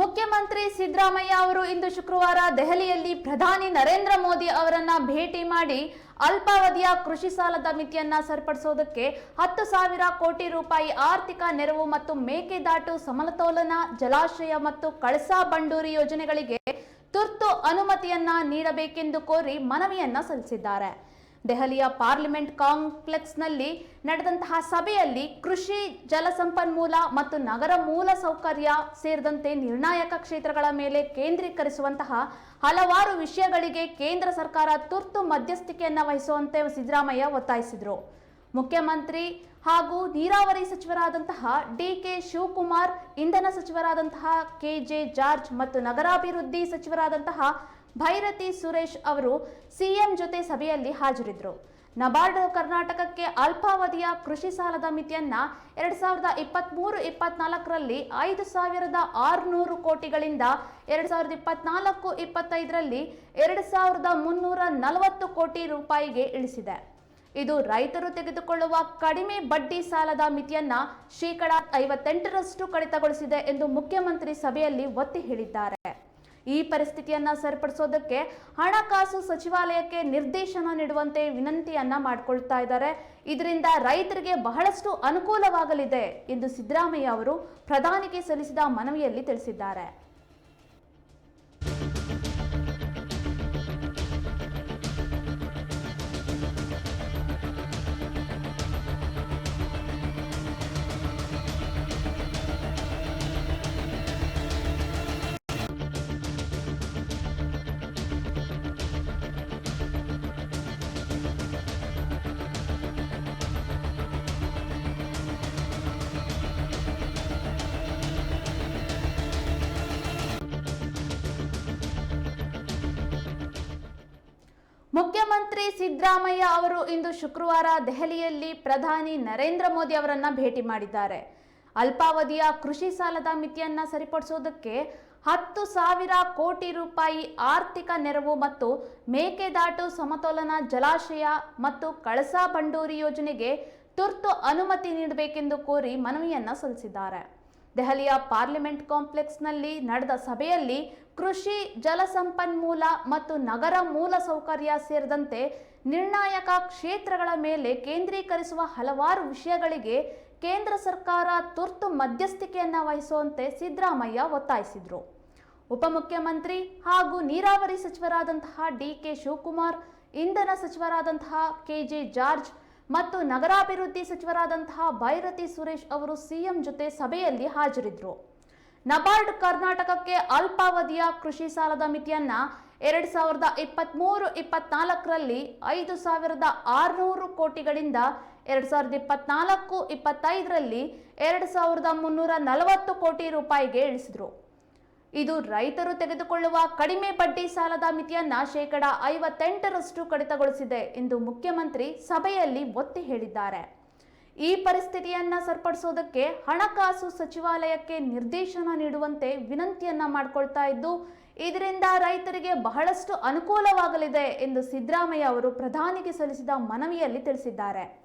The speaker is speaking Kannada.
ಮುಖ್ಯಮಂತ್ರಿ ಸಿದ್ದರಾಮಯ್ಯ ಅವರು ಇಂದು ಶುಕ್ರವಾರ ದೆಹಲಿಯಲ್ಲಿ ಪ್ರಧಾನಿ ನರೇಂದ್ರ ಮೋದಿ ಅವರನ್ನ ಭೇಟಿ ಮಾಡಿ ಅಲ್ಪಾವಧಿಯ ಕೃಷಿ ಸಾಲದ ಮಿತಿಯನ್ನ ಸರಿಪಡಿಸೋದಕ್ಕೆ ಹತ್ತು ಸಾವಿರ ಕೋಟಿ ರೂಪಾಯಿ ಆರ್ಥಿಕ ನೆರವು ಮತ್ತು ಮೇಕೆದಾಟು ಸಮತೋಲನ, ಜಲಾಶಯ ಮತ್ತು ಕಳಸಾ ಬಂಡೂರಿ ಯೋಜನೆಗಳಿಗೆ ತುರ್ತು ಅನುಮತಿಯನ್ನ ನೀಡಬೇಕೆಂದು ಕೋರಿ ಮನವಿಯನ್ನ ಸಲ್ಲಿಸಿದ್ದಾರೆ. ದೆಹಲಿಯ ಪಾರ್ಲಿಮೆಂಟ್ ಕಾಂಪ್ಲೆಕ್ಸ್ನಲ್ಲಿ ನಡೆದಂತಹ ಸಭೆಯಲ್ಲಿ ಕೃಷಿ ಜಲಸಂಪನ್ಮೂಲ ಮತ್ತು ನಗರ ಮೂಲ ಸೌಕರ್ಯ ಸೇರಿದಂತೆ ನಿರ್ಣಾಯಕ ಕ್ಷೇತ್ರಗಳ ಮೇಲೆ ಕೇಂದ್ರೀಕರಿಸುವಂತಹ ಹಲವಾರು ವಿಷಯಗಳಿಗೆ ಕೇಂದ್ರ ಸರ್ಕಾರ ತುರ್ತು ಮಧ್ಯಸ್ಥಿಕೆಯನ್ನು ವಹಿಸುವಂತೆ ಸಿದ್ದರಾಮಯ್ಯ ಒತ್ತಾಯಿಸಿದರು. ಮುಖ್ಯಮಂತ್ರಿ ಹಾಗೂ ನೀರಾವರಿ ಸಚಿವರಾದಂತಹ ಡಿ ಕೆ ಶಿವಕುಮಾರ್, ಇಂಧನ ಸಚಿವರಾದಂತಹ ಕೆ ಜೆ ಜಾರ್ಜ್ ಮತ್ತು ನಗರಾಭಿವೃದ್ಧಿ ಸಚಿವರಾದಂತಹ ಭೈರತಿ ಸುರೇಶ್ ಅವರು ಸಿಎಂ ಜೊತೆ ಸಭೆಯಲ್ಲಿ ಹಾಜರಿದ್ದರು. ನಬಾರ್ಡ್ ಕರ್ನಾಟಕಕ್ಕೆ ಅಲ್ಪಾವಧಿಯ ಕೃಷಿ ಸಾಲದ ಮಿತಿಯನ್ನ ಎರಡ್ ಸಾವಿರದ ಇಪ್ಪತ್ತ್ಮೂರು ಇಪ್ಪತ್ನಾಲ್ಕರಲ್ಲಿ ಐದು ಸಾವಿರದ ಆರುನೂರು ಕೋಟಿಗಳಿಂದ ಎರಡ್ ಸಾವಿರದ ಇಪ್ಪತ್ನಾಲ್ಕು ಇಪ್ಪತ್ತೈದರಲ್ಲಿ ಎರಡ್ ಸಾವಿರದ ಮುನ್ನೂರ ನಲವತ್ತು ಕೋಟಿ ರೂಪಾಯಿಗೆ ಇಳಿಸಿದೆ. ಇದು ರೈತರು ತೆಗೆದುಕೊಳ್ಳುವ ಕಡಿಮೆ ಬಡ್ಡಿ ಸಾಲದ ಮಿತಿಯನ್ನ ಶೇಕಡಾ ಐವತ್ತೆಂಟರಷ್ಟು ಕಡಿತಗೊಳಿಸಿದೆ ಎಂದು ಮುಖ್ಯಮಂತ್ರಿ ಸಭೆಯಲ್ಲಿ ಒತ್ತಿ ಹೇಳಿದ್ದಾರೆ. ಈ ಪರಿಸ್ಥಿತಿಯನ್ನ ಸರಿಪಡಿಸೋದಕ್ಕೆ ಹಣಕಾಸು ಸಚಿವಾಲಯಕ್ಕೆ ನಿರ್ದೇಶನ ನೀಡುವಂತೆ ವಿನಂತಿಯನ್ನ ಮಾಡಿಕೊಳ್ತಾ ಇದ್ದಾರೆ. ಇದರಿಂದ ರೈತರಿಗೆ ಬಹಳಷ್ಟು ಅನುಕೂಲವಾಗಲಿದೆ ಎಂದು ಸಿದ್ದರಾಮಯ್ಯ ಅವರು ಪ್ರಧಾನಿಗೆ ಸಲ್ಲಿಸಿದ ಮನವಿಯಲ್ಲಿ ತಿಳಿಸಿದ್ದಾರೆ. ಮುಖ್ಯಮಂತ್ರಿ ಸಿದ್ದರಾಮಯ್ಯ ಅವರು ಇಂದು ಶುಕ್ರವಾರ ದೆಹಲಿಯಲ್ಲಿ ಪ್ರಧಾನಿ ನರೇಂದ್ರ ಮೋದಿ ಅವರನ್ನ ಭೇಟಿ ಮಾಡಿದ್ದಾರೆ. ಅಲ್ಪಾವಧಿಯ ಕೃಷಿ ಸಾಲದ ಮಿತಿಯನ್ನ ಸರಿಪಡಿಸೋದಕ್ಕೆ ಹತ್ತು ಸಾವಿರ ಕೋಟಿ ರೂಪಾಯಿ ಆರ್ಥಿಕ ನೆರವು ಮತ್ತು ಮೇಕೆದಾಟು ಸಮತೋಲನ ಜಲಾಶಯ ಮತ್ತು ಕಳಸಾ ಬಂಡೂರಿ ಯೋಜನೆಗೆ ತುರ್ತು ಅನುಮತಿ ನೀಡಬೇಕೆಂದು ಕೋರಿ ಮನವಿಯನ್ನ ಸಲ್ಲಿಸಿದ್ದಾರೆ. ದೆಹಲಿಯ ಪಾರ್ಲಿಮೆಂಟ್ ಕಾಂಪ್ಲೆಕ್ಸ್ನಲ್ಲಿ ನಡೆದ ಸಭೆಯಲ್ಲಿ ಕೃಷಿ ಜಲಸಂಪನ್ಮೂಲ ಮತ್ತು ನಗರ ಮೂಲ ಸೌಕರ್ಯ ಸೇರಿದಂತೆ ನಿರ್ಣಾಯಕ ಕ್ಷೇತ್ರಗಳ ಮೇಲೆ ಕೇಂದ್ರೀಕರಿಸುವ ಹಲವಾರು ವಿಷಯಗಳಿಗೆ ಕೇಂದ್ರ ಸರ್ಕಾರ ತುರ್ತು ಮಧ್ಯಸ್ಥಿಕೆಯನ್ನ ವಹಿಸುವಂತೆ ಸಿದ್ದರಾಮಯ್ಯ ಒತ್ತಾಯಿಸಿದರು. ಉಪಮುಖ್ಯಮಂತ್ರಿ ಹಾಗೂ ನೀರಾವರಿ ಸಚಿವರಾದಂತಹ ಡಿ ಕೆ ಶಿವಕುಮಾರ್, ಇಂಧನ ಸಚಿವರಾದಂತಹ ಕೆ ಜೆ ಜಾರ್ಜ್ ಮತ್ತು ನಗರಾಭಿವೃದ್ಧಿ ಸಚಿವರಾದಂತಹ ಭೈರತಿ ಸುರೇಶ್ ಅವರು ಸಿಎಂ ಜೊತೆ ಸಭೆಯಲ್ಲಿ ಹಾಜರಿದ್ದರು ನಬಾರ್ಡ್ ಕರ್ನಾಟಕಕ್ಕೆ ಅಲ್ಪಾವಧಿಯ ಕೃಷಿ ಸಾಲದ ಮಿತಿಯನ್ನ ಎರಡ್ ಸಾವಿರದ ಇಪ್ಪತ್ತ್ಮೂರು ಇಪ್ಪತ್ನಾಲ್ಕರಲ್ಲಿ ಐದು ಸಾವಿರದ ಆರುನೂರು ಕೋಟಿಗಳಿಂದ ಎರಡ್ ಸಾವಿರದ ಇಪ್ಪತ್ನಾಲ್ಕು ಇಪ್ಪತ್ತೈದರಲ್ಲಿ ಎರಡು ಸಾವಿರದ ಮುನ್ನೂರ ನಲವತ್ತು ಕೋಟಿ ರೂಪಾಯಿಗೆ ಇಳಿಸಿದ್ರು. ಇದು ರೈತರು ತೆಗೆದುಕೊಳ್ಳುವ ಕಡಿಮೆ ಬಡ್ಡಿ ಸಾಲದ ಮಿತಿಯನ್ನ ಶೇಕಡ ಐವತ್ತೆಂಟರಷ್ಟು ಕಡಿತಗೊಳಿಸಿದೆ ಎಂದು ಮುಖ್ಯಮಂತ್ರಿ ಸಭೆಯಲ್ಲಿ ಒತ್ತಿ ಹೇಳಿದ್ದಾರೆ. ಈ ಪರಿಸ್ಥಿತಿಯನ್ನ ಸರಿಪಡಿಸೋದಕ್ಕೆ ಹಣಕಾಸು ಸಚಿವಾಲಯಕ್ಕೆ ನಿರ್ದೇಶನ ನೀಡುವಂತೆ ವಿನಂತಿಯನ್ನ ಮಾಡಿಕೊಳ್ತಾ ಇದ್ದು, ಇದರಿಂದ ರೈತರಿಗೆ ಬಹಳಷ್ಟು ಅನುಕೂಲವಾಗಲಿದೆ ಎಂದು ಸಿದ್ದರಾಮಯ್ಯ ಅವರು ಪ್ರಧಾನಿಗೆ ಸಲ್ಲಿಸಿದ ಮನವಿಯಲ್ಲಿ ತಿಳಿಸಿದ್ದಾರೆ.